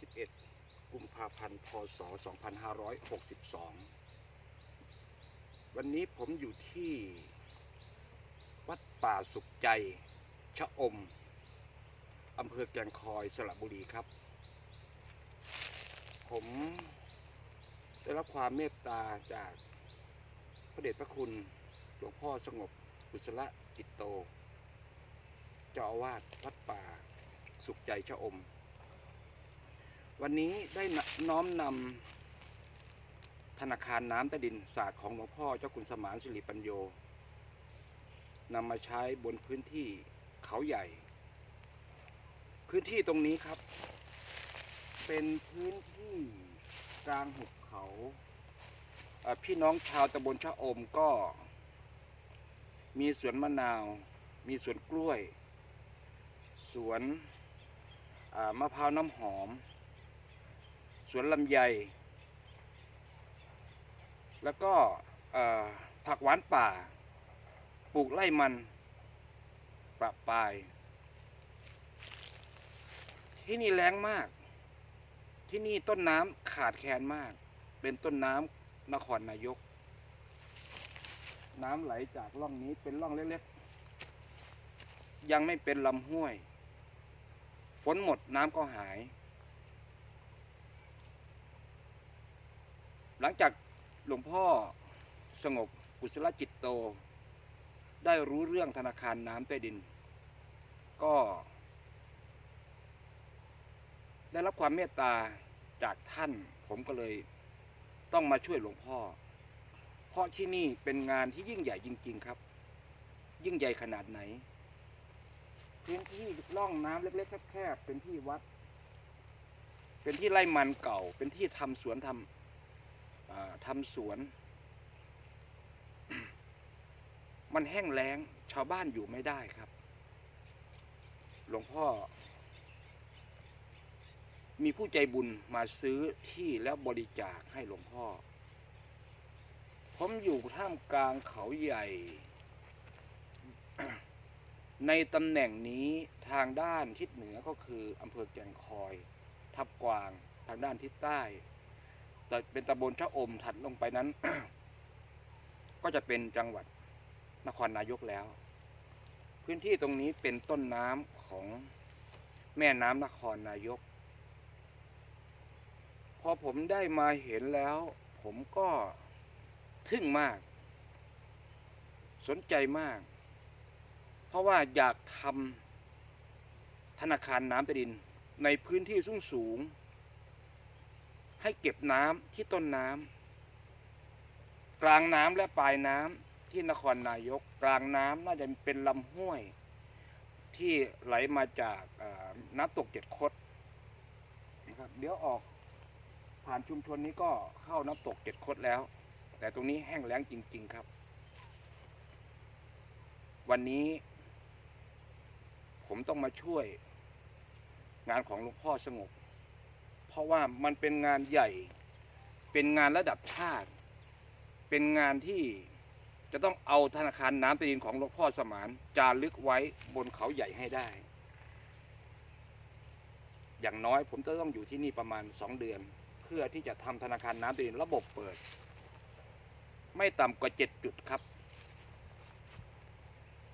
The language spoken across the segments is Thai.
21 กุมภาพันธ์ พศ 2562 วันนี้ผมอยู่ที่วัดป่าสุขใจ ชะอม อำเภอแกลงคอยสระบุรีครับ ผมได้รับความเมตตาจากพระเดชพระคุณหลวงพ่อสงบกุศลจิตโต เจ้าอาวาสวัดป่าสุขใจชะอม วันนี้ได้น้อมนำธนาคารน้ำใต้ดินศาสตร์ของหลวงพ่อเจ้าคุณสมานสิริปัญโยนำมาใช้บนพื้นที่เขาใหญ่ พื้นที่ตรงนี้ครับ เป็นพื้นที่กลางหุบเขา พี่น้องชาวตำบลชะอมก็ มีสวนมะนาว มีสวนกล้วย สวนมะพร้าวน้ำหอม สวนลำไย แล้วก็ผักหวานป่า ปลูกไร่มันประปาย ที่นี่แรงมาก ที่นี่ต้นน้ำขาดแคลนมาก เป็นต้นน้ำนครนายก น้ำไหลจากร่องนี้เป็นร่องเล็กๆ ยังไม่เป็นลำห้วย ฝนหมดน้ำก็หาย หลังจากหลวงพ่อสงบกุศลจิตโต ได้รู้เรื่องธนาคารน้ำใต้ดิน ก็ ได้รับความเมตตาจากท่านผมก็เลยต้องมาช่วยหลวงพ่อ เพราะที่นี่เป็นงานที่ยิ่งใหญ่จริง ๆ ครับ ยิ่งใหญ่ขนาดไหนพื้นที่ร่องน้ำเล็กๆแคบๆเป็นที่วัด เป็นที่ไร่มันเก่า เป็นที่ทำสวนทำอ่า ทำสวน มันแห้งแล้ง ชาวบ้านอยู่ไม่ได้ครับ หลวงพ่อ มีผู้ใจบุญมาซื้อที่แล้วบริจาคให้หลวงพ่อ ผมอยู่ท่ามกลางเขาใหญ่ ในตำแหน่งนี้ทางด้านทิศเหนือก็คืออำเภอแก่งคอย ทับกวาง ทางด้านทิศใต้ เป็นตำบลชะอมถัดลงไปนั้น ก็จะเป็นจังหวัดนครนายกแล้ว พื้นที่ตรงนี้เป็นต้นน้ำของแม่น้ำนครนายก พอผมได้มาเห็นแล้ว ผมก็ทึ่งมาก สนใจมาก เพราะว่าอยากทำธนาคารน้ำใต้ดินในพื้นที่สูงสูง ให้เก็บน้ำที่ต้นน้ำกลางน้ำและปลายน้ำที่นครนายก กลางน้ำน่าจะเป็นลำห้วย ที่ไหลมาจากน้ำตกเจ็ดคดนะครับเดี๋ยวออกผ่านชุมชนนี้ก็เข้าน้ำตกเจ็ดคดแล้ว แต่ตรงนี้แห้งแล้งจริง ๆครับ วันนี้ ผมต้องมาช่วย งานของหลวงพ่อสงบ เพราะว่ามันเป็นงานใหญ่ เป็นงานระดับชาติ เป็นงานที่จะต้องเอาธนาคารน้ำใต้ดินของหลวงพ่อสมานจารึกไว้บนเขาใหญ่ให้ได้ อย่างน้อยผมจะต้องอยู่ที่นี่ประมาณสองเดือน เพื่อที่จะทำธนาคารน้ำใต้ดินระบบเปิด ไม่ต่ำกว่าเจ็ดจุดครับ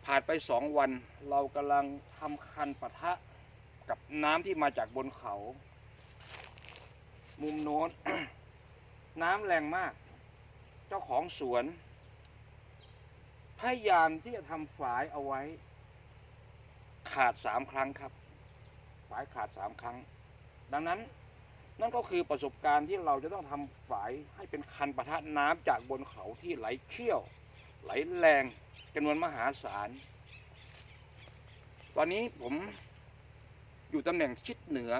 ผ่านไปสองวันเรากำลังทำคันปะทะกับน้ำที่มาจากบนเขา มุมโน้น น้ำแรงมาก เจ้าของสวน พยายามที่จะทำฝายเอาไว้ ขาดสามครั้งครับ ฝายขาดสามครั้ง ดังนั้นนั่นก็คือประสบการณ์ที่เราจะต้องทำฝายให้เป็นคันประทะน้ำจากบนเขาที่ไหลเชี่ยว ไหลแรงจำนวนมหาศาล ตอนนี้ผมอยู่ตำแหน่งชิดเหนือ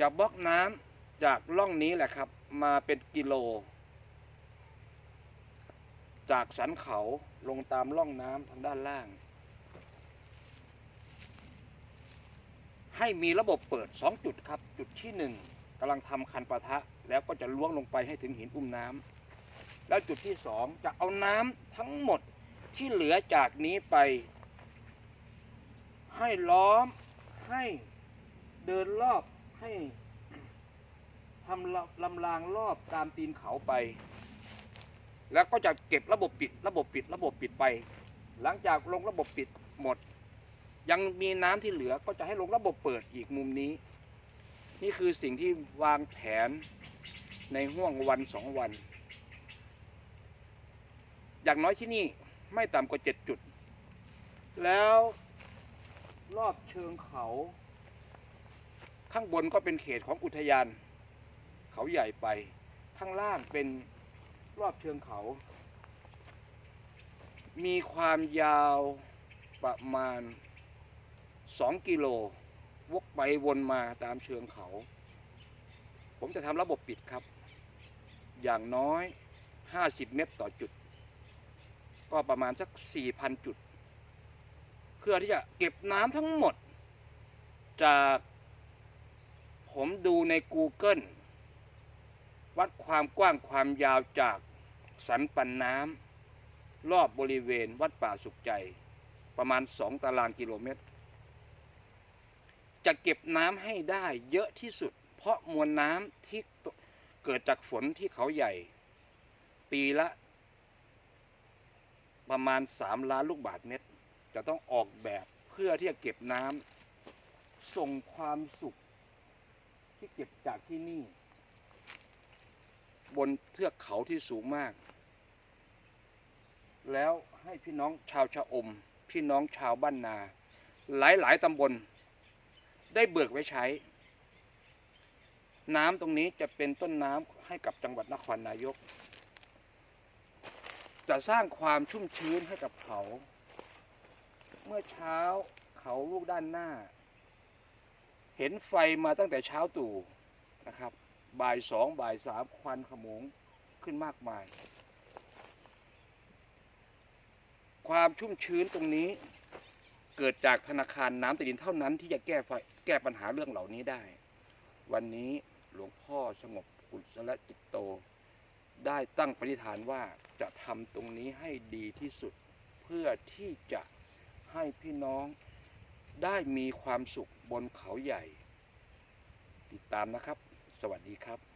จะบล็อกน้ำ จากร่องนี้แหละครับ มาเป็นกิโล จากสันเขาลงตามร่องน้ำทางด้านล่าง ให้มีระบบเปิด 2 จุดครับ จุดที่ 1กำลังทำคันปะทะ แล้วก็จะล้วงลงไปให้ถึงหินอุ้มน้ำแล้วจุดที่ 2 จะเอาน้ำทั้งหมดที่เหลือจากนี้ไป ให้ล้อมให้เดินรอบให้ ทำลำลำรางรอบตามตีนเขาไป แล้วก็จะเก็บระบบปิด ระบบปิด ระบบปิดไป หลังจากลงระบบปิดหมด ยังมีน้ำที่เหลือก็จะให้ลงระบบเปิดอีกมุมนี้ นี่คือสิ่งที่วางแผนในห่วงวันสองวัน อย่างน้อยที่นี่ไม่ต่ำกว่าเจ็ดจุด แล้วรอบเชิงเขา ข้างบนก็เป็นเขตของอุทยาน เขาใหญ่ไป ข้างล่างเป็นรอบเชิงเขา มีความยาวประมาณ 2 กิโล วกไปวนมาตามเชิงเขา ผมจะทำระบบปิดครับ อย่างน้อย 50 เมตรต่อจุด ก็ประมาณสัก 4,000 จุด เพื่อที่จะเก็บน้ำทั้งหมด จากผมดูใน Google วัดความกว้างความยาวจากสันปันน้ำรอบบริเวณวัดป่าสุขใจประมาณ 2 ตารางกิโลเมตร จะเก็บน้ำให้ได้เยอะที่สุด เพราะมวลน้ำที่เกิดจากฝนที่เขาใหญ่ ปีละ ประมาณ 3 ล้านลูกบาทเมตร จะต้องออกแบบเพื่อที่จะเก็บน้ำส่งความสุขที่เก็บจากที่นี่ บนเทือกเขาที่สูงมาก แล้วให้พี่น้องชาวชะอม พี่น้องชาวบ้านนา หลายๆตำบล ได้เบิกไว้ใช้ น้ำตรงนี้จะเป็นต้นน้ำให้กับจังหวัดนครนายก จะสร้างความชุ่มชื้นให้กับเขา เมื่อเช้าเขาลูกด้านหน้า เห็นไฟมาตั้งแต่เช้าตู่นะครับ บ่ายสองบ่ายสามควันขโมงขึ้นมากมาย ความชุ่มชื้นตรงนี้เกิดจากธนาคารน้ำใต้ดินเท่านั้นที่จะแก้ไฟแก้ปัญหาเรื่องเหล่านี้ได้ วันนี้หลวงพ่อสงบกุศลจิตโต ได้ตั้งปณิธานว่าจะทำตรงนี้ให้ดีที่สุด เพื่อที่จะให้พี่น้องได้มีความสุขบนเขาใหญ่ ติดตามนะครับ สวัสดีครับ